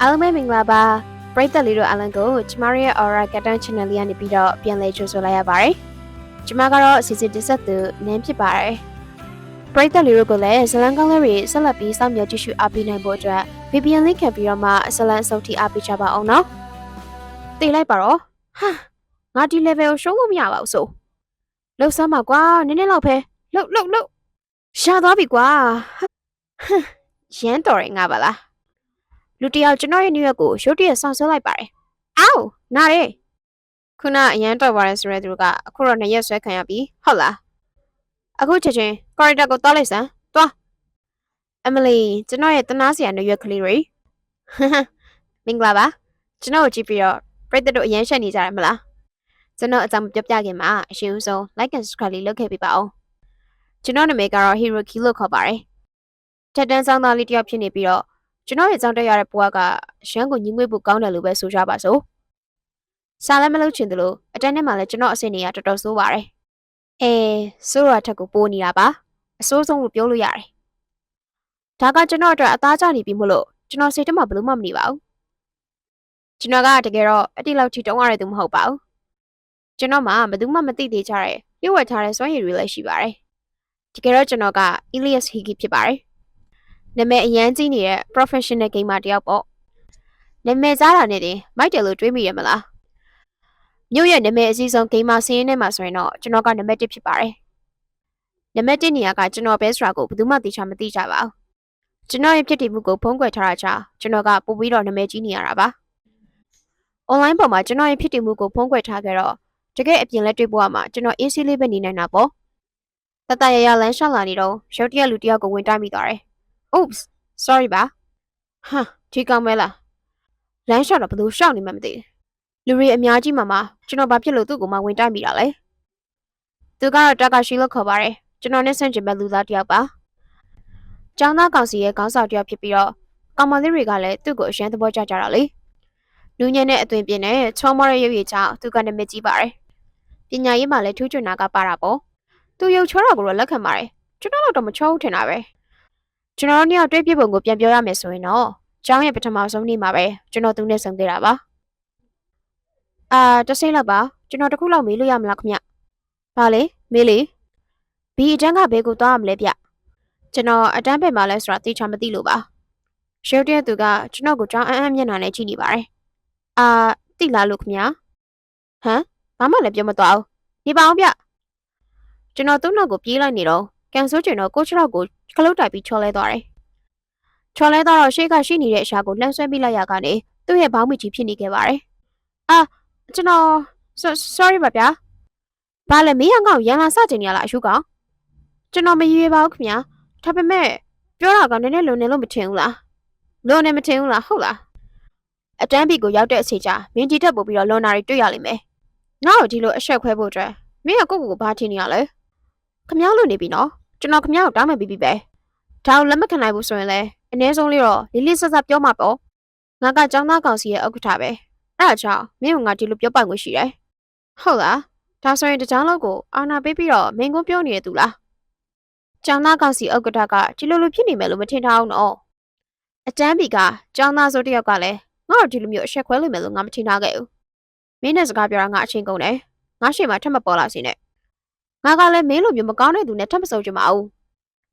အားလုံးပဲမင်္ဂလာပါပရိသတ်လေးတို့အားလုံးကိုကျမတို့ရဲ့ Aura Gatan Channel လေးကနေပြီးတော့ပြန်လည်ကြိုဆိုလိုက်ရပါတယ်ကျမကတော့အစီအစဉ်တင်ဆက်သူနင်းဖြစ်ပါတယ်ပရိသတ်လေးတို့ကလည်းဇလန်ကောင်းလေးတွေဆက်လက်ပြီးစောင့်မျှော်ကြည့်ရှုအားပေးနိုင်ဖို့အတွက် VPN လေးခံပြီးတော့မှဇလန်အစုပ်ထိအားပေးကြပါအောင်နော်သိလိုက်ပါတော့ဟာငါဒီ level ကိုရှုံးလို့မရပါဘူးဆိုလှုပ်စမ်းပါကွာနည်းနည်းလောက်ပဲလှုပ်လှုပ်လှုပ်ရှာသွားပြီကွာဟမ်ရမ်းတော်ရင်ငါပါလား လူတစ်ယောက်ကျွန်တော်ရဲ့ new york ကိုရုတ်တရက်ဆောင်ဆွဲလိုက်ပါတယ်။အောက်နားရဲခုနအရန်တော့ပါတယ်ဆိုရဲသူတို့ကအခုတော့နှစ်ရက်ဆွဲခံရပြီဟုတ်လားအခုချက်ချင်း corridor ကိုသွားလိုက်စမ်းသွားအမလီကျွန်တော်ရဲ့တနာစရာ new york ကလေးတွေမင်္ဂလာပါကျွန်တော်ကိုကြည့်ပြီးတော့ပြိတ္တတို့အရန်ရှက်နေကြရမလားကျွန်တော်အကြောင်းမပြောပြခင်မှာအရှင်ဦးဆုံး like and subscribe လေးလုပ်ခဲ့ပေးပါဦးကျွန်တော်နာမည်ကတော့ Hiroki လို့ခေါ်ပါတယ်တက်တန်းဆောင်သားလေးတစ်ယောက်ဖြစ်နေပြီးတော့ ကျွန်တော်ရဲ့ကြောင်းတက်ရတဲ့ဘွားကရန်ကိုညှိငွေ့ဖို့ကောင်းတယ်လို့ပဲဆိုကြပါစို့။စားလည်းမလုပ်ချင်သလိုအတန်းထဲမှာလည်းကျွန်တော်အဆင်တွေကတော်တော်ဆိုးပါတယ်။အဲဆိုးရထက်ကိုပိုးနေတာပါ။အဆိုးဆုံးလို့ပြောလို့ရတယ်။ဒါကကျွန်တော်အတွက်အသားကျနေပြီမို့လို့ကျွန်တော်စိတ်ထဲမှာဘလို့မှမနေပါဘူး။ကျွန်တော်ကတကယ်တော့အတိလောက်ထိတုံးရတဲ့သူမဟုတ်ပါဘူး။ကျွန်တော်မှဘယ်သူမှမသိသေးကြတဲ့ပြည့်ဝထားတဲ့စွမ်းရည်တွေလည်းရှိပါတယ်။တကယ်တော့ကျွန်တော်က Elias Higi ဖြစ်ပါတယ်။ နာမည်အရန်ကြီးနေတဲ့ professional gamer တယောက်ပေါ့နာမည်စားတာနဲ့တင်မိုက်တယ်လို့တွေးမိရမလားမြို့ရဲ့နာမည်အကြီးဆုံး gamer စီးရင်ထဲမှာဆိုရင်တော့ကျွန်တော်ကနံပါတ်1ဖြစ်ပါတယ်နံပါတ်1နေရာကကျွန်တော်ပဲဆိုတာကိုဘယ်သူမှသိချာမသိကြပါဘူးကျွန်တော်ရဲ့ဖြစ်တည်မှုကိုဖုံးကွယ်ထားတာကြောင့်ကျွန်တော်ကပို့ပြီးတော့နာမည်ကြီးနေရတာပါ online ပေါ်မှာကျွန်တော်ရဲ့ဖြစ်တည်မှုကိုဖုံးကွယ်ထားခဲ့တော့တကယ်အပြင်လက်တွေ့ဘဝမှာကျွန်တော် AC လေးပဲနေနိုင်တာပေါ့တတရရလမ်းလျှောက်လာနေတော့ရုတ်တရက်လူတစ်ယောက်ကိုဝင်တိုက်မိသွားတယ် oops sorry ပါဟာဒီကောင်းမဲလားလမ်းလျှောက်တော့ဘယ်လိုရှောက်နေမှမသိဘူးလူတွေအများကြီးမှမှကျွန်တော်ဘာဖြစ်လို့သူ့ကိုမှဝင်တိုက်မိတာလဲသူကတော့တာကာရှိလို့ခေါ်ပါတယ်ကျွန်တော်နဲ့ဆန့်ကျင်ဘက်လူသားတစ်ယောက်ပါကျောင်းသားကောင်စီရဲ့ခေါင်းဆောင်တစ်ယောက်ဖြစ်ပြီးတော့ကောင်မလေးတွေကလည်းသူ့ကိုအရန်သဘောကျကြတာလေလူညံ့တဲ့အသွင်ပြင်းနဲ့ချောမောတဲ့ရုပ်ရည်ကြောင့်သူကနာမည်ကြီးပါတယ်ပညာရေးမှာလည်းထူးချွန်တာကပါတာပေါ့သူရုပ်ချောတာကိုတော့လက်ခံပါတယ်ကျွန်တော်တော့မချောဘူးထင်တာပဲ ကျွန်တော်တို့နှစ်ယောက်တွေ့ပြပုံကိုပြန်ပြောရမယ်ဆိုရင်တော့ကျောင်းရဲ့ပထမဆုံးနေ့မှာပဲကျွန်တော်သူနဲ့ဆုံခဲ့တာပါအာတဆိတ်လောက်ပါကျွန်တော်တခုလောက်မေးလို့ရမလားခင်ဗျဘာလဲမေးလေဘီအတန်းကဘဲကိုသွားရမလဲဗျကျွန်တော်အတန်းပဲမှာလဲဆိုတာသိချာမသိလို့ပါရုပ်တဲ့သူကကျွန်တော်ကိုကြောင်းအမ်းအမ်းမျက်နှာနဲ့ကြည့်နေပါတယ်အာသိလားလို့ခင်ဗျဟမ်ဘာမှလည်းပြောမသွားဘူးနေပါအောင်ဗျကျွန်တော်သူ့နောက်ကိုပြေးလိုက်နေတော့ ကန်ဆိုးကျင်တော့ကိုချောက်ကိုခလုတ်တိုက်ပြီးချော်လဲသွားတယ်။ချော်လဲသွားတော့ရှေ့ကရှိနေတဲ့အရာကိုလှမ်းဆွဲပြီးလိုက်ရကနေသူ့ရဲ့ဘောင်းမကြီးဖြစ်နေခဲ့ပါတယ်။အာကျွန်တော် sorry ပါဗျာ။ဘာလဲမင်းကငေါ့ရန်လာစကြင်နေရလားအရှုကောင်။ကျွန်တော်မရွေပါဘူးခင်ဗျာ။ဒါပေမဲ့ပြောတာကနည်းနည်းလုံနေလို့မထင်ဘူးလား။လုံနေမထင်ဘူးလားဟုတ်လား။အတန်းပီကိုရောက်တဲ့အချိန်ကျမင်းကြီးထက်ပို့ပြီးတော့လွန်နာတွေတွေ့ရလိမ့်မယ်။ငါ့ကိုဒီလိုအဆက်ခွဲဖို့အတွက်မင်းကကိုယ့်ကိုယ်ကိုဘာထင်နေရလဲ။ခမောင်းလို့နေပြီနော်။ ကျွန်တော်ခမ ्या ကိုတောင်းမယ်ပြီးပြီပဲဒါကိုလက်မခံနိုင်ဘူးဆိုရင်လည်းအနည်းဆုံးလေးတော့လေးလေးဆက်ဆက်ပြောမှာပေါ့ငါကចောင်းသားကောင်စီရဲ့ဥက္ကဋ္ဌပဲအဲ့ဒါကြောင့်မင်းကငါဒီလိုပြောပိုင်ခွင့်ရှိတယ်ဟုတ်လားဒါဆိုရင်တကြောင်လောက်ကိုအာနာပေးပြီးတော့မင်းကိုပြောနေရသူလားចောင်းသားကောင်စီဥက္ကဋ္ဌကဒီလိုလိုဖြစ်နေမယ်လို့မထင်ထားအောင်နော်အတန်းပီကចောင်းသားဆိုတယောက်ကလည်းငါ့ကိုဒီလိုမျိုးအဆက်ခွဲလိမ့်မယ်လို့ငါမထင်ထားခဲ့ဘူးမင်းနဲ့စကားပြောတာငါအချင်းကုန်တယ်ငါရှေ့မှာထပ်မပေါ်လာစေနဲ့ ငါကလည်းမင်းလိုမျိုးမကောင်းတဲ့သူနဲ့ထပ်မဆုံချင်ပါဘူး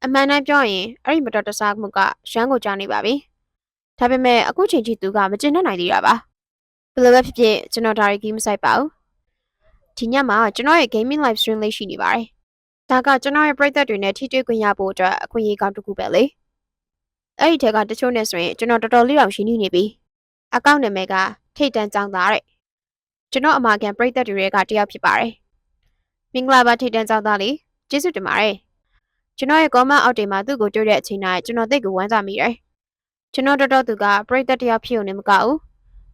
အမှန်တမ်းပြောရင်အဲ့ဒီမတော်တဆမှုကရမ်းကိုကြားနေပါပြီဒါပေမဲ့အခုချိန်ထိသူကမကျင်တတ်နိုင်သေးတာပါဘယ်လိုပဲဖြစ်ဖြစ်ကျွန်တော်ဒါရီကီးမဆိုင်ပါဘူးဒီညမှာကျွန်တော်ရဲ့ gaming live stream လေးရှိနေပါတယ်ဒါကကျွန်တော်ရဲ့ပရိသတ်တွေနဲ့ထိတွေ့ခွင့်ရဖို့အတွက်အခွင့်အရေးကောင်းတစ်ခုပဲလေအဲ့ဒီထက်ကတချို့နဲ့ဆိုရင်ကျွန်တော်တော်တော်လေးအောင်ရှင်းနေနေပြီအကောင့်နာမည်ကထိတ်တန်းចောင်းသားတဲ့ကျွန်တော်အမာကန်ပရိသတ်တွေကတယောက်ဖြစ်ပါတယ် မင်္ဂလာပါထိတ်တန်းကြောင်းသားလေးကျေးဇူးတင်ပါတယ်ကျွန်တော်ရဲ့ comment အောက်တွေမှာသူ့ကိုတွေ့တဲ့အချိန်တိုင်းကျွန်တော်သိကိုဝမ်းသာမိတယ်ကျွန်တော်တော်တော်သူကပရိသတ်တယောက်ဖြစ်ုံနဲ့မကဘူး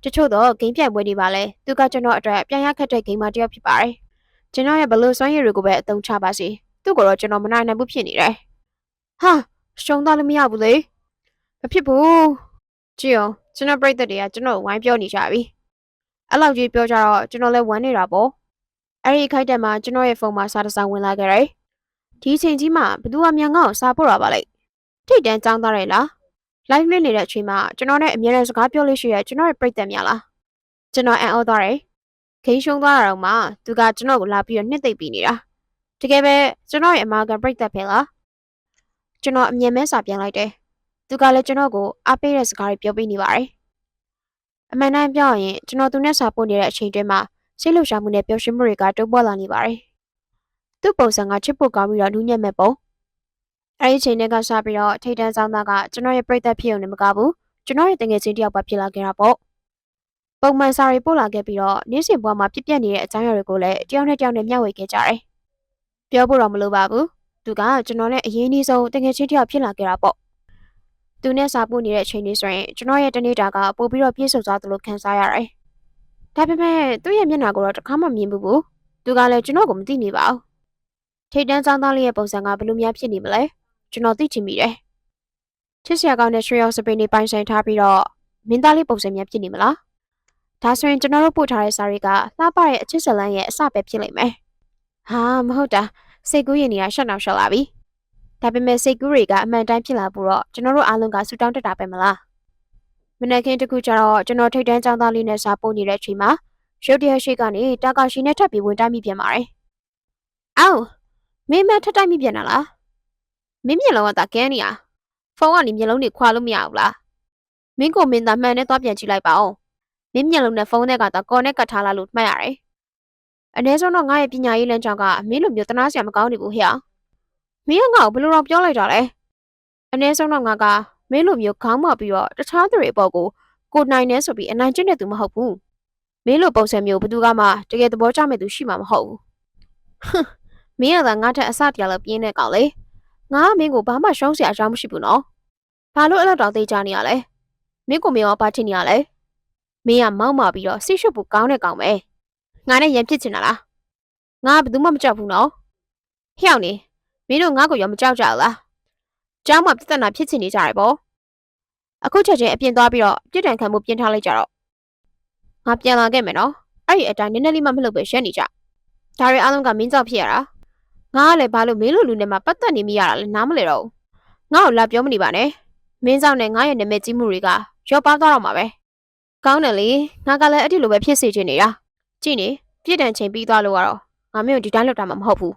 တချို့တော့ဂိမ်းပြိုင်ပွဲတွေပါလဲသူကကျွန်တော်အတွက်ပြန်ရခက်တဲ့ဂိမ်းမတယောက်ဖြစ်ပါတယ်ကျွန်တော်ရဲ့ဘလို့စွမ်းရည်တွေကိုပဲအသုံးချပါစေသူ့ကိုတော့ကျွန်တော်မနိုင်နိုင်ဘူးဖြစ်နေတယ်ဟာရှုံးသားလည်းမရဘူးလေမဖြစ်ဘူးကြည့်အောင်ကျွန်တော်ပရိသတ်တွေကကျွန်တော်ကိုဝိုင်းပြောနေကြပြီအဲ့လောက်ကြီးပြောကြတော့ကျွန်တော်လည်းဝမ်းနေတာပေါ့ အဲ့ဒီခိုက်တက်မှာကျွန်တော်ရဲ့ဖုန်းမှာစာတစ်စောင်ဝင်လာခဲ့တယ်။ဒီအချိန်ကြီးမှာဘသူကမြန်ငါ့ကိုစာပို့တာပါလိုက်။ထိတ်တန်းចောင်းသားတယ်လား live လေးနေတဲ့အချိန်မှာကျွန်တော်နဲ့အမြဲတမ်းစကားပြောလို့ရှိရကျွန်တော်ရဲ့ပြိတ္တများလားကျွန်တော်အံ့ဩသွားတယ်ခိန်းရှုံးသွားတာတော့မှသူကကျွန်တော်ကိုလာပြီးတော့နှစ်သိမ့်ပြီးနေတာတကယ်ပဲကျွန်တော်ရဲ့အမာကန်ပြိတ္တပဲလားကျွန်တော်အမြင်မဲစာပြန်လိုက်တယ်သူကလည်းကျွန်တော်ကိုအားပေးတဲ့စကားတွေပြောပေးနေပါတယ်အမှန်တမ်းပြောရင်ကျွန်တော်သူနဲ့စာပို့နေတဲ့အချိန်တွင်းမှာ စိတ်လှုပ်ရှားမှုနဲ့ပျော်ရွှင်မှုတွေကတိုးပွားလာနေပါတယ်သူ့ပုံစံကချစ်ဖို့ကောင်းပြီးတော့နူးညံ့မဲ့ပုံအဲ့ဒီချိန်နဲ့ကစပြီးတော့ထိတ်တန်းဆောင်သားကကျွန်တော်ရဲ့ပြိသက်ဖြစ်ုံနဲ့မကဘူးကျွန်တော်ရဲ့တငယ်ချင်းတယောက်ပါဖြစ်လာခဲ့တာပေါ့ပုံမှန်စာရီပို့လာခဲ့ပြီးတော့နေ့စဉ်ဘဝမှာပြည့်ပြတ်နေတဲ့အကြောင်းအရာတွေကိုလည်းတယောက်နဲ့တယောက်နဲ့မျှဝေခဲ့ကြတယ်ပြောဖို့တော့မလိုပါဘူးသူကကျွန်တော်နဲ့အရင်အနည်းဆုံးတငယ်ချင်းတယောက်ဖြစ်လာခဲ့တာပေါ့သူနဲ့စာပို့နေတဲ့အချိန်လေးဆိုရင်ကျွန်တော်ရဲ့တနေ့တာကပို့ပြီးတော့ပြည့်စုံသွားသလိုခံစားရတယ် ဒါပေမဲ့သူ့ရဲ့မျက်နှာကိုတော့တစ်ခါမှမမြင်ဘူးဘူးသူကလည်းကျွန်တော်ကိုမသိနေပါဘူးထိတ်တန်းဆောင်သားလေးရဲ့ပုံစံကဘယ်လိုများဖြစ်နေမလဲကျွန်တော်သိချင်မိတယ်။ချစ်စရာကောင်းတဲ့ရွှေရောင်စပင်းတွေပိုင်ဆိုင်ထားပြီးတော့မင်းသားလေးပုံစံများဖြစ်နေမလား။ဒါဆိုရင်ကျွန်တော်တို့ပို့ထားတဲ့စာတွေကလှပတဲ့အချစ်ဇလန်းရဲ့အစပဲဖြစ်လိမ့်မယ်။ဟာမဟုတ်တာစိတ်ကူးရင်နေရရှက်နောက်ရှက်လာပြီ။ဒါပေမဲ့စိတ်ကူးတွေကအမှန်တိုင်းဖြစ်လာဖို့တော့ကျွန်တော်တို့အားလုံးကဆူတောင်းတက်တာပဲမလား။ မနက်ခင်းတစ်ခုကျတော့ကျွန်တော်ထိတ်တန်းចောင်းသားလေးနဲ့စာပို့နေတဲ့အချိန်မှာရုတ်တရက်ရှိကနေတာကာရှိနဲ့ထပ်ပြီးဝင်တိုက်မိပြန်ပါတယ်။အော်မင်းမထပ်တိုက်မိပြန်တာလား။မင်းမျက်လုံးကသာကန်းနေရဖုန်းကနေမျက်လုံးတွေခွာလို့မရဘူးလားမင်းကိုမင်းသားမှန်နဲ့သွားပြန်ကြည့်လိုက်ပါဦးမင်းမျက်လုံးနဲ့ဖုန်းနဲ့ကသာကော်နဲ့ကတ်ထားလာလို့မှတ်ရတယ်အနည်းဆုံးတော့ငါရဲ့ပညာရေးလမ်းကြောင်းကမင်းလိုမျိုးတနာစရာမကောင်းနေဘူးဟဲ့မင်းကငါ့ကိုဘယ်လိုတော့ပြောလိုက်တာလဲအနည်းဆုံးတော့ငါက မင်းလိုမျိုးခေါင်းမပြီးတော့တခြားသူတွေအပေါ်ကိုကိုနိုင်နေဆိုပြီးအနိုင်ကျင့်တဲ့သူမဟုတ်ဘူးမင်းလိုပုံစံမျိုးဘယ်သူကမှတကယ်သဘောကျမဲ့သူရှိမှာမဟုတ်ဘူးဟွန်းမင်းကသာငါထက်အစတရားလောက်ပြင်းတဲ့ကောင်လေငါကမင်းကိုဘာမှရှုံးစရာအကြောင်းမရှိဘူးနော်။ဘာလို့အဲ့လောက်တောင်သိကြနေရလဲ။မင်းကိုမင်းရောဘာချင်နေရလဲ။မင်းကမောက်မာပြီးတော့ဆိတ်ရှုပ်ဖို့ကောင်းတဲ့ကောင်ပဲ။ငါနဲ့ရံဖြစ်ချင်တာလား။ငါကဘယ်သူမှမကြောက်ဘူးနော်။ဟျောက်နေမင်းတို့ငါ့ကိုရောမကြောက်ကြဘူးလား။ ကျောင်းမှာပြဿနာဖြစ်ချင်နေကြတယ်ပေါ့။အခုချက်ချင်းအပြင်သွားပြီးတော့ပြစ်ဒဏ်ခံမှုပြင်ထားလိုက်ကြတော့ငါပြန်လာခဲ့မယ်နော်။အဲ့ဒီအတိုင်းနည်းနည်းလေးမှမလုပ်ပဲရက်နေကြ။ဒါတွေအားလုံးကမင်းကြောက်ဖြစ်ရတာ။ငါကလည်းဘာလို့မင်းလိုလူနဲ့မှပတ်သက်နေမိရတာလဲနားမလဲတော့ဘူးငါ့ကိုလာပြောမနေပါနဲ့မင်းဆောင်နဲ့ငါရဲ့နာမည်ကြီးမှုတွေကရော့ပါသွားတော့မှာပဲကောင်းတယ်လေငါကလည်းအဲ့ဒီလိုပဲဖြစ်စေချင်နေတာကြည့်နေပြစ်ဒဏ်ချိန်ပြီးသွားလို့ကတော့ငါမင်းကိုဒီတိုင်းလောက်တာမှမဟုတ်ဘူး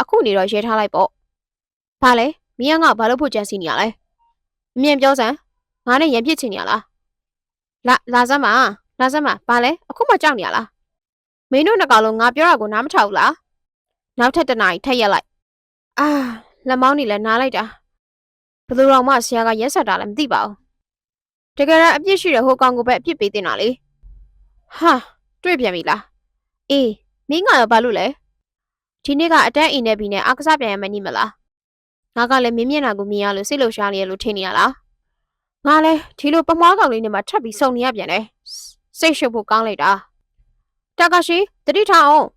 အခုနေတော့ရဲထားလိုက်ပေါ့ဘာလဲ မင်းကငါ့ကိုဘာလို့ဖို့ကြံစီနေရလဲအမြင်ပြောစမ်းငါနဲ့ရံပြစ်ချင်နေရလားလာလာစမ်းပါလာစမ်းပါဘာလဲအခုမှကြောက်နေရလားမင်းတို့နှစ်ကောင်လုံးငါပြောတာကိုနားမထောက်ဘူးလားနောက်ထပ်တစ်နာရီထပ်ရက်လိုက်အာလက်မောင်းနေလဲနားလိုက်တာဘယ်လိုတော့မှဆရာကရက်ဆက်တာလည်းမသိပါဘူးတကယ်တော့အပြစ်ရှိတဲ့ဟိုကောင်ကိုပဲအပြစ်ပေးတင်တာလေဟာတွေ့ပြန်ပြီလားအေးမင်းကရောဘာလို့လဲဒီနေ့ကအတန်းအင်းနဲ့ဘီနဲ့အားကစားပြန်ရမယ်နိမလား ငါကလည်းမင်းမျက်နှာကိုမြင်ရလို့စိတ်လှုပ်ရှားနေရလို့ထင်နေရလားငါလည်းဒီလိုပမွားကောင်လေးနဲ့မှထပ်ပြီးစုံနေရပြန်တယ်စိတ်ရှုပ်ဖို့ကောင်းလိုက်တာတာကာရှိတတိထားအောင်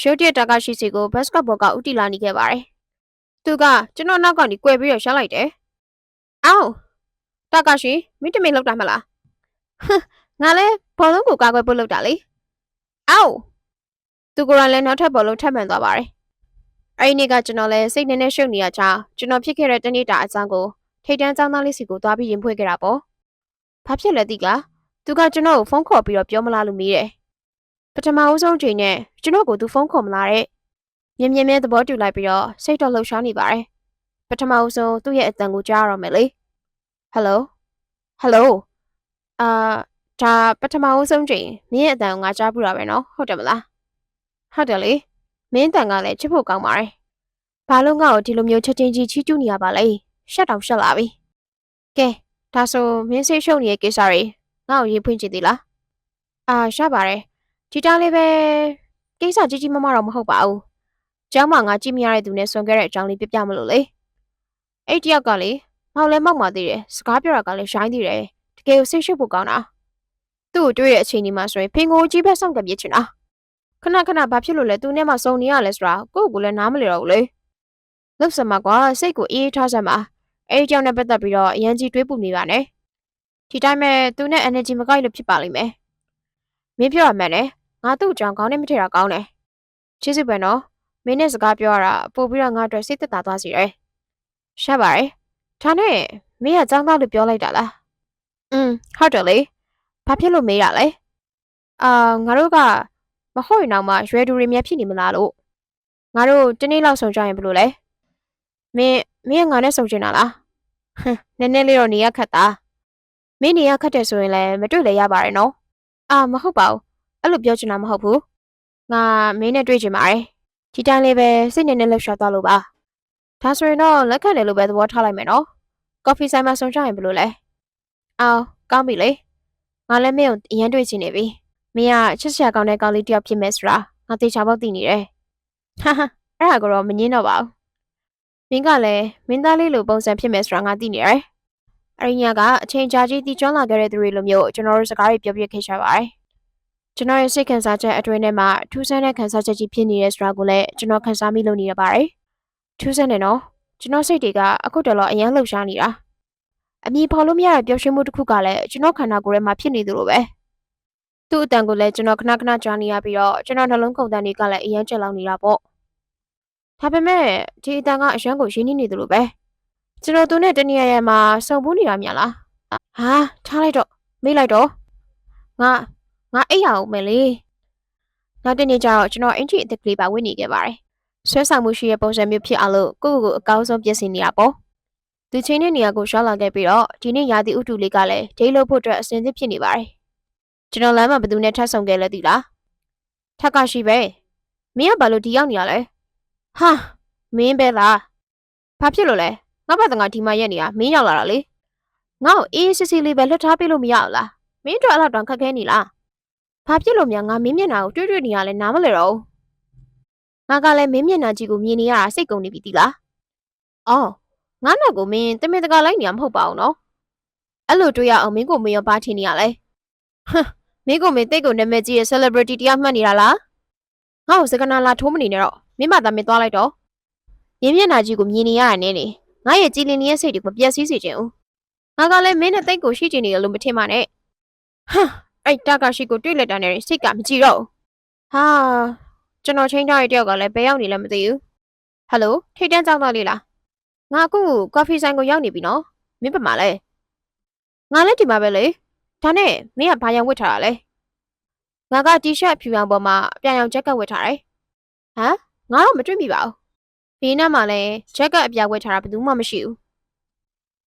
ရှိုးတရတာကရှိစီကိုဘတ်စကတ်ဘောကဥတီလာနေခဲ့ပါတယ်။သူကကျွန်တော်နောက်ကနေကွယ်ပြီးတော့ရှာလိုက်တယ်။အောက်တာကရှိမင်းတမင်လောက်တာမလား။ဟမ်ငါလဲဘောလုံးကိုကာကွယ်ဖို့လောက်တာလေ။အောက်သူကလည်းနောက်ထပ်ဘောလုံးထပ်မှန်သွားပါတယ်။ အဲဒီနေ့ကကျွန်တော်လည်းစိတ်နဲ့နဲ့ရှုပ်နေရချာကျွန်တော်ဖြစ်ခဲ့တဲ့တနေ့တာအကြောင်းကိုထိတ်တန်းចောင်းသားလေးစီကိုသွားပြီးရင်ဖွင့်ခဲ့တာပေါ့။ဘာဖြစ်လဲတိကသူကကျွန်တော်ကိုဖုန်းခေါ်ပြီးတော့ပြောမလားလို့မေးတယ်။ပထမအဦးဆုံးချိန်နဲ့ကျွန်တော်ကိုသူဖုန်းခေါ်မလာတဲ့မြင်မြင်မဲသဘောတူလိုက်ပြီးတော့စိတ်တော့လှုပ်ရှားနေပါတယ်ပထမအဦးဆုံးသူ့ရဲ့အတန်ကိုကြားရတော့မယ်လေဟယ်လိုဟယ်လိုအာဒါပထမအဦးဆုံးချိန်မင်းရဲ့အတန်ကိုငါကြားဘူးတာပဲနော်ဟုတ်တယ်မလားဟုတ်တယ်လေ မင်းအတန်ကလည်းချစ်ဖို့ကောင်းပါတယ်ဘာလို့ငါ့ကိုဒီလိုမျိုးချက်ချင်းကြီးချီးကျူးနေရပါလဲရှက်တောင်ရှက်လာပြီကဲဒါဆိုမင်းစိတ်ရှုပ်နေတဲ့ကိစ္စတွေငါ့ကိုရေးဖွင့်ကြည့်သေးလားအာရှက်ပါတယ်ဒီတားလေးပဲကိစ္စကြီးကြီးမားမားတော့မဟုတ်ပါဘူး။ကျောင်းမှာငါကြည့်မရတဲ့သူနဲ့ဆွန်ခဲ့တဲ့အကြောင်းလေးပြပြမလို့လေ။အဲ့တယောက်ကလေမောက်လဲမောက်မှသေးတယ်။စကားပြောတာကလည်းရိုင်းသေးတယ်။တကယ်ကိုစိတ်ရှုပ်ဖို့ကောင်းတာ။သူ့ကိုတွေ့တဲ့အချိန်ဒီမှာဆိုရင်ဖင်ကိုကြီးပဲစောင့်ကပ်ပြစ်ချင်တာ။ ခဏခဏဘာဖြစ်လို့လဲသူနဲ့မှစုံနေရလဲဆိုတာကိုယ့်ကိုယ်လည်းနားမလည်တော့ဘူးလေ။လှုပ်စမ်းမှာကွာစိတ်ကိုအေးအေးထားစမ်းပါ။အဲ့ဒီကြောင့်နဲ့ပတ်သက်ပြီးတော့အရန်ကြီးတွေးပူနေပါနဲ့။ဒီတိုင်းမဲ့သူနဲ့ energy မကိုက်လို့ဖြစ်ပါလိမ့်မယ်။မင်းပြောရမှန်တယ်။ ငါသူ့အကြောင်းကောင်းနေမထည့်တာကောင်းတယ်။ချစ်စစ်ပဲနော်။မင်းနဲ့စကားပြောရတာပို့ပြီးတော့ငါအတွက်စိတ်သက်သာသွားစေတယ်။ရှာပါရဲ့။ဒါနဲ့ မင်းကចောင်းသားလို့ပြောလိုက်တာလားอืมဟုတ်တယ်လေဘာဖြစ်လို့မေးရလဲအာငါတို့က မဟုတ်ရင်တော့မှရွယ်တူတွေများဖြစ်နေမလားလို့ငါတို့တနေ့လောက်ဆုံကြရင်ဘယ်လိုလဲမင်းမင်းကငါနဲ့ဆုံချင်တာလားဟမ်နည်းနည်းလေးတော့နေရခက်တာမင်းနေရခက်တယ်ဆိုရင်လည်းမတွေ့လည်းရပါတယ်နော်အာမဟုတ်ပါဘူးအဲ့လိုပြောချင်တာမဟုတ်ဘူးငါမင်းနဲ့တွေ့ချင်ပါတယ်ဒီတိုင်းလေးပဲစိတ်နေနဲ့လှုပ်ရှားသွားလို့ပါဒါဆိုရင်တော့လက်ခံတယ်လို့ပဲသဘောထားလိုက်မယ်နော်ကော်ဖီဆိုင်မှာဆုံကြရင်ဘယ်လိုလဲအော်ကောင်းပြီလေငါလည်းမင်းကိုအရင်တွေ့ချင်နေပြီ မင်းကချစ်စရာကောင်းတဲ့ကောင်လေးတစ်ယောက်ဖြစ်မယ်ဆိုတာငါသေချာပေါက်သိနေတယ်ဟာဟာအဲ့ဒါကတော့မငင်းတော့ပါဘူးမင်းကလည်းမင်းသားလေးလိုပုံစံဖြစ်မယ်ဆိုတာငါသိနေတယ်အဲ့ဒီညကအချိန်ကြာကြီးတီကျွမ်းလာခဲ့တဲ့သူတွေလိုမျိုးကျွန်တော်တို့စကားတွေပြောပြခဲ့ကြပါတယ်ကျွန်တော်ရဲ့စိတ်ခံစားချက်အတွင်းထဲမှာထူးဆန်းတဲ့ခံစားချက်ကြီးဖြစ်နေရဲဆိုတာကိုလည်းကျွန်တော်ခံစားမိလို့နေရပါတယ်ထူးဆန်းတယ်နော်ကျွန်တော်စိတ်တွေကအခုတလောအရန်လှုပ်ရှားနေတာအမြင်ဖော်လို့မရတဲ့ပျော်ရွှင်မှုတစ်ခုကလည်းကျွန်တော်ခန္ဓာကိုယ်ထဲမှာဖြစ်နေသလိုပဲ သူ့အတန်ကိုလည်းကျွန်တော်ခဏခဏကြားနေရပြီးတော့ကျွန်တော်နှလုံးကုန်တန်တွေကလည်းအရန်ကျက်လောင်နေတာပေါ့ဒါပေမဲ့ဒီအတန်ကအရန်ကိုရင်းနှီးနေသလိုပဲကျွန်တော်သူနဲ့တနည်းရရမှာစုံဘူးနေတာများလားဟာထားလိုက်တော့မေးလိုက်တော့ငါငါအိပ်ရအောင်မယ်လေနောက်တနေ့ကျတော့ကျွန်တော်အင်ဂျီအသက်ကလေးပါဝင်နေခဲ့ပါတယ်ဆွဲဆောင်မှုရှိတဲ့ပုံစံမျိုးဖြစ်အောင်လို့ကိုယ့်ကိုယ်ကိုအကောင်းဆုံးပြင်ဆင်နေတာပေါ့သူချင်းတဲ့နေရာကိုရှောက်လာခဲ့ပြီးတော့ဒီနေ့ရာသီဥတုလေးကလည်းဒိတ်လို့ဖို့အတွက်အဆင်သင့်ဖြစ်နေပါတယ် ကျွန်တော်လမ်းမှာဘယ်သူနဲ့ထပ်ဆောင်ခဲ့လဲသိလားထက်ကရှိပဲမင်းကဘာလို့ဒီရောက်နေရလဲဟာမင်းပဲလားဘာဖြစ်လို့လဲငါဘာတငါဒီမှာရက်နေတာမင်းရောက်လာတာလေငါ့ကိုအေးစစ်စစ်လေးပဲလွတ်ထားပေးလို့မရဘူးလားမင်းတို့အဲ့လောက်တောင်ခက်ခဲနေလားဘာဖြစ်လို့များငါမင်းမျက်နှာကိုတွေ့တွေ့နေရလဲနားမလဲတော့ငါကလည်းမင်းမျက်နှာကြီးကိုမြင်နေရတာစိတ်ကုန်နေပြီသီလားအော်ငါနောက်ကိုမင်းတမင်တကာလိုက်နေရမဟုတ်ပါဘူးနော်အဲ့လိုတွေ့ရအောင်မင်းကိုမင်းရောဘာထင်နေရလဲဟမ် မင်းကိုမင်းတိတ်ကိုနာမည်ကြီးရဲ့ celebrity တရားမှတ်နေတာလားငါ့ကိုစကနာလာထိုးမနေနဲ့တော့မင်းမသားမင်းသွားလိုက်တော့မင်းမျက်နှာကြီးကိုမြင်နေရတာနဲ့နေငါရဲ့ကြည်လင်နေတဲ့စိတ်တွေကိုမပြတ်စည်းစေချင်ဘူးငါကလည်းမင်းနဲ့တိတ်ကိုရှိချင်နေတယ်လို့မထင်ပါနဲ့ဟမ်အဲ့တာကရှိကိုတွေ့လက်တာနဲ့စိတ်ကမကြည့်တော့ဘူးဟာကျွန်တော်ချင်းထားရတဲ့တယောက်ကလည်းဘယ်ရောက်နေလဲမသိဘူးဟယ်လိုထိတ်တန်းကြောက်တော့လေးလားငါအခုကော်ဖီဆိုင်ကိုရောက်နေပြီနော်မင်းပါမလဲငါလည်းဒီမှာပဲလေ ဒါနဲ့မင်းကဘာရောင်ဝတ်ထားတာလဲငါကတီရှပ်ဖြူရောင်ပေါ်မှာအပြန်ရောင်ဂျက်ကတ်ဝတ်ထားတယ်ဟမ်ငါတော့မတွေ့မိပါဘူးဘေးနားမှာလည်းဂျက်ကတ်အပြာဝတ်ထားတာဘယ်သူမှမရှိဘူး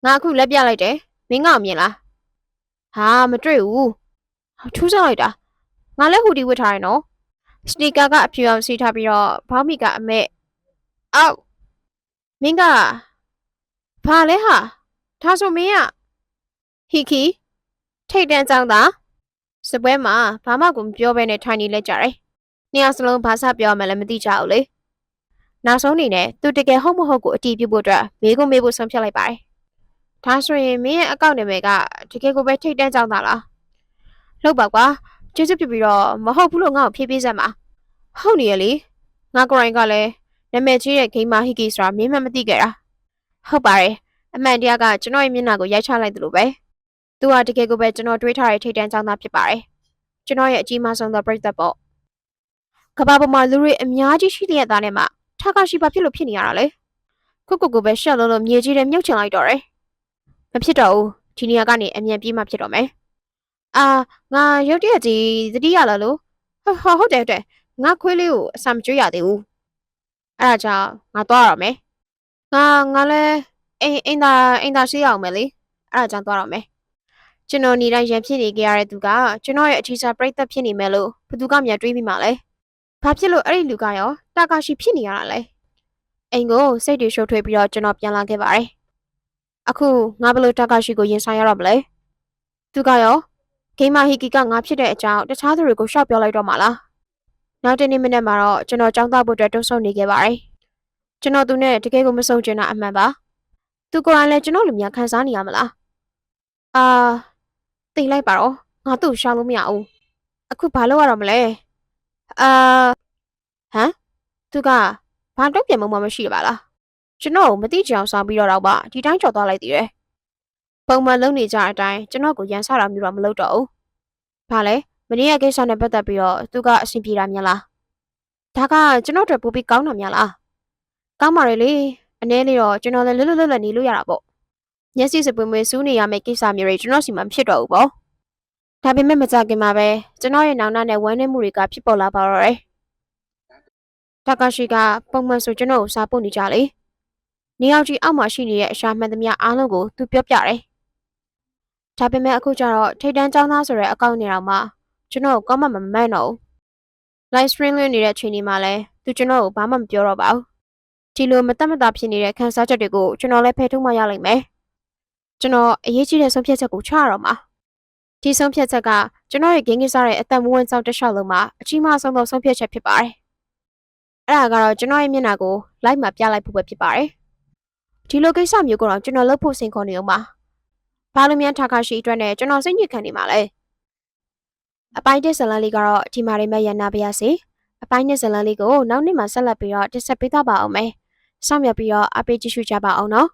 ငါအခုလက်ပြလိုက်တယ်မင်းကောင်မြင်လားဟာမတွေ့ဘူးထူးဆန်းလိုက်တာငါလည်းဟူဒီဝတ်ထားတယ်နော်စနီကာကအဖြူရောင်စီထားပြီးတော့ဘောင်းမီကအမဲအောက်မင်းကဘာလဲဟာဒါဆိုမင်းကဟီခီ ထိတ်တန်းကြောင်းသားစပွဲမှာဘာမှကိုမပြောဘဲနဲ့ထိုင်နေလက်ကြတယ်။နှစ်ယောက်စလုံးဘာသာပြောမှလည်းမသိကြဘူးလေ။နောက်ဆုံးအနေနဲ့သူတကယ်ဟုတ်မဟုတ်ကိုအတီးပြုတ်ဖို့အတွက်မေးခွန်းမေးဖို့ဆုံးဖြတ်လိုက်ပါတယ်။ဒါဆိုရင်မင်းရဲ့အကောင့်နာမည်ကတကယ်ကိုပဲထိတ်တန်းကြောင်းသားလား။လောက်ပါကွာကျေးဇူးပြုပြီးတော့မဟုတ်ဘူးလို့ငါ့ကိုဖြေးပေးစမ်းပါ။ဟုတ်နေရလေ။ငါကိုရိုင်းကလည်းနာမည်ကြီးတဲ့ဂိမ်းမဟီကီဆိုတာမင်းမှမသိခဲ့တာ။ဟုတ်ပါတယ်။အမှန်တရားကကျွန်တော်ရဲ့မျက်နှာကိုရိုက်ချလိုက်သလိုပဲ။ သူကတကယ်ကိုပဲကျွန်တော်တွေးထားတဲ့ထိတ်တန်းကြောင်းသားဖြစ်ပါတယ်။ကျွန်တော်ရဲ့အကြီးမားဆုံးသောပြိသက်ပေါ့။ကဘာပေါ်မှာလူတွေအများကြီးရှိတဲ့သားနဲ့မှထားကရှိပါဖြစ်လို့ဖြစ်နေရတာလေ။ခုခုကိုပဲရှက်လို့လို့မြေကြီးထဲမြုပ်ချင်လိုက်တော့တယ်။မဖြစ်တော့ဘူး။ဒီနေရာကနေအမြန်ပြေးမှဖြစ်တော့မယ်။အာငါရုတ်တရက်ကြီးသတိရလာလို့ဟုတ်ဟုတ်တယ်ဟုတ်တယ်ငါခွေးလေးကိုအစာမကျွေးရသေးဘူး။အဲ့ဒါကြောင့်ငါသွားရအောင်မယ်။ငါငါလည်းအိမ်အိမ်သာအိမ်သာရှိရအောင်မယ်လေ။အဲ့ဒါကြောင့်သွားရအောင်မယ်။ ကျွန်တော်နေတိုင်းရန်ဖြစ်နေကြရတဲ့သူကကျွန်တော်ရဲ့အထီးစားပြိသက်ဖြစ်နေမယ်လို့ဘသူကမြန်တွေးမိမှာလဲ။ဘာဖြစ်လို့အဲ့ဒီလူကရောတာကာရှိဖြစ်နေရတာလဲ။အိမ်ကိုစိတ်တွေရှုပ်ထွေးပြီးတော့ကျွန်တော်ပြန်လာခဲ့ပါတယ်။အခုငါဘယ်လို့တာကာရှိကိုရင်ဆိုင်ရတော့မလဲ။သူကရောဂိမ်းမဟီကီကငါဖြစ်တဲ့အကြောင်းတခြားသူတွေကိုရှောက်ပြောလိုက်တော့မှာလား။နောက်တနေ့မနေ့မှာတော့ကျွန်တော်ចောင်းသားဖို့အတွက်တုံ့ဆုံနေခဲ့ပါတယ်။ကျွန်တော်သူနဲ့တကယ်ကိုမဆုံချင်တာအမှန်ပါ။သူကိုယ်တိုင်လည်းကျွန်တော်လူများခံစားနေရမလား။အာ သိလိုက်ပါတော့ငါသူ့ကိုရှောက်လို့မရဘူး။အခုဘာလုပ်ရတော့မလဲ။အာဟမ်သူကဘာတော့ပြန်မမှမရှိရပါလား။ကျွန်တော်ကိုမသိချင်အောင်ဆောင်ပြီးတော့တော့ပါဒီတိုင်းကြော်သွားလိုက်သေးတယ်။ပုံမှန်လုပ်နေကြအတိုင်းကျွန်တော်ကိုရန်ဆတာမျိုးတော့မလုပ်တော့ဘူး။ဘာလဲမနေ့ကကိစ္စနဲ့ပတ်သက်ပြီးတော့သူကအဆင်ပြေတာများလား။ဒါကကျွန်တော်တို့ပိုပြီးကောင်းတာများလား။ကောင်းပါလေလေ။အနည်းလေးတော့ကျွန်တော်လည်းလွတ်လွတ်လပ်လပ်နေလို့ရတာပေါ့ မျက်စိစပွင့်မွေးစူးနေရမယ့်ကိစ္စမျိုးတွေကျွန်တော်စီမှာမဖြစ်တော့ဘူးပေါ့ဒါပေမဲ့မကြခင်မှာပဲကျွန်တော်ရဲ့နောင်နာနဲ့ဝမ်းနည်းမှုတွေကဖြစ်ပေါ်လာပါတော့တယ်တာကာရှိကပုံမှန်ဆိုကျွန်တော်ကိုစာပို့နေကြလေနေအောင်ကြီးအောက်မှာရှိနေတဲ့အရှာမှန်သမျှအားလုံးကိုသူပြောပြတယ်ဒါပေမဲ့အခုကျတော့ထိတ်တန်းចောင်းသားဆိုတဲ့အကောင့်နေတော့မှကျွန်တော်ကိုကောင်းမှမမှန်တော့ဘူး live stream လွှင့်နေတဲ့အချိန်ဒီမှာလဲသူကျွန်တော်ကိုဘာမှမပြောတော့ပါဘူးဒီလိုမတက်မတာဖြစ်နေတဲ့ခန်းစားချက်တွေကိုကျွန်တော်လည်းဖယ်ထုတ်မှရလိမ့်မယ် ကျွန်တော်အရေးကြီးတဲ့ဆုံးဖြတ်ချက်ကိုချရတော့မှာဒီဆုံးဖြတ်ချက်ကကျွန်တော်ရဲ့ဂိမ်းကိစ္စရဲ့အသက်မွေးဝမ်းကြောင်းတစ်လျှောက်လုံးမှာအကြီးမားဆုံးသောဆုံးဖြတ်ချက်ဖြစ်ပါတယ်အဲ့ဒါကတော့ကျွန်တော်ရဲ့မျက်နှာကို live မှာပြလိုက်ဖို့ပဲဖြစ်ပါတယ်ဒီလိုကိစ္စမျိုးကိုတော့ကျွန်တော်လုပ်ဖို့စိန်ခေါ်နေအောင်ပါဘာလို့မြန်ထာခါရှိအတွက်နဲ့ကျွန်တော်စိတ်ညစ်ခံနေမှာလဲအပိုင်းတစ်ဇလန်လေးကတော့ဒီမှာရိမဲ့ရန်နာပါရစေအပိုင်းနှစ်ဇလန်လေးကိုနောက်နေ့မှာဆက်လက်ပြီးတော့တင်ဆက်ပေးသွားပါအောင်မယ်စောင့်မျှော်ပြီးတော့အပေးကြည့်ရှုကြပါအောင်နော်